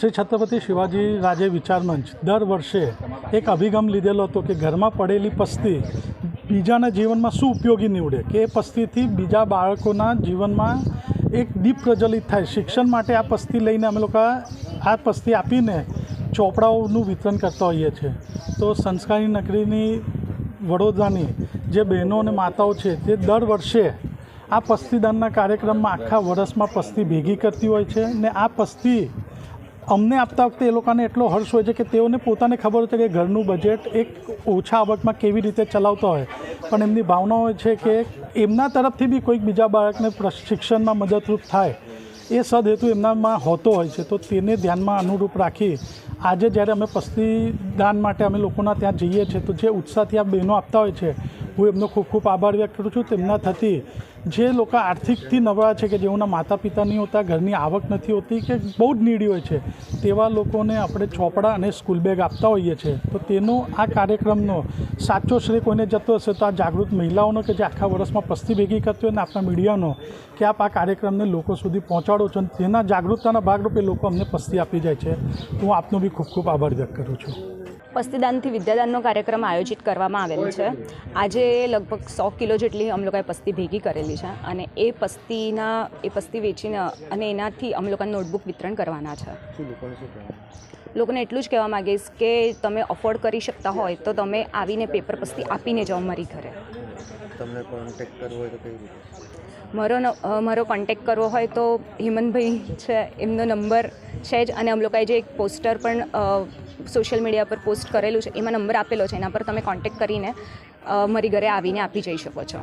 શ્રી છત્રપતિ શિવાજી રાજે વિચાર મંચ દર વર્ષે એક અભિગમ લીધેલો હતો કે ઘરમાં પડેલી પસ્તી બીજાના જીવનમાં શું ઉપયોગી નીવડે, કે એ પસ્તીથી બીજા બાળકોના જીવનમાં એક દીપ પ્રજ્વલિત થાય. શિક્ષણ માટે આ પસ્તી લઈને અમે લોકો આ પસ્તી આપીને ચોપડાઓનું વિતરણ કરતા હોઈએ છીએ. તો સંસ્કારી નગરીની વડોદરાની જે બહેનો અને માતાઓ છે, તે દર વર્ષે આ પસ્તીદાનના કાર્યક્રમમાં આખા વર્ષમાં પસ્તી ભેગી કરતી હોય છે ને આ પસ્તી અમને આપતા વખતે એ લોકોને એટલો હર્ષ હોય છે કે તેઓને પોતાને ખબર હોય છે કે ઘરનું બજેટ એક ઓછા આવકમાં કેવી રીતે ચલાવતા હોય. પણ એમની ભાવના હોય છે કે એમના તરફથી બી કોઈક બીજા બાળકને પ્રશિક્ષણમાં મદદરૂપ થાય. એ સદહેતુ એમનામાં હોતો હોય છે. તો તેને ધ્યાનમાં અનુરૂપ રાખી આજે જ્યારે અમે પસ્તી દાન માટે અમે લોકોના ત્યાં જઈએ છીએ, તો જે ઉત્સાહથી આ બહેનો આપતા હોય છે હું એમનો ખૂબ ખૂબ આભાર વ્યક્ત કરું છું. તેમના થકી જે લોકો આર્થિકથી નબળા છે કે જેઓના માતા પિતા નહીં હોતા, ઘરની આવક નથી હોતી કે બહુ જ નીડી હોય છે, તેવા લોકોને આપણે ચોપડા અને સ્કૂલ બેગ આપતા હોઈએ છીએ તો તેનો આ કાર્યક્રમનો સાચો શ્રેય કોઈને જતો હશે તો આ જાગૃત મહિલાઓનો કે જે આખા વર્ષમાં પસ્તી ભેગી કરતી હોય ને આપણા મીડિયાનો, કે આપ આ કાર્યક્રમને લોકો સુધી પહોંચાડો છો અને તેના જાગૃતતાના ભાગરૂપે લોકો અમને પસ્તી આપી જાય છે. હું આપનો બી ખૂબ ખૂબ આભાર વ્યક્ત કરું છું. પસ્તીદાનથી વિદ્યાદાનનો કાર્યક્રમ આયોજિત કરવામાં આવેલ છે. આજે લગભગ સો કિલો જેટલી અમે લોકોએ પસ્તી ભેગી કરેલી છે અને એ પસ્તીના એ પસ્તી વેચીને અને એનાથી અમે લોકોને નોટબુક વિતરણ કરવાના છે. લોકોને એટલું જ કહેવા માગીશ કે તમે અફોર્ડ કરી શકતા હોય તો તમે આવીને પેપર પસ્તી આપીને જાઓ મારી ઘરે. તમને કોન્ટેક કરવો હોય તો કઈ રીતે? મારો મારો કોન્ટેક કરવો હોય તો હેમંતભાઈ છે એમનો નંબર છે જ. અને અમે લોકોએ જે એક પોસ્ટર પણ સોશિયલ મીડિયા પર પોસ્ટ કરેલું છે, એમાં નંબર આપેલો છે. એના પર તમે કોન્ટેક્ટ કરીને મારી ઘરે આવીને આપી જઈ શકો છો.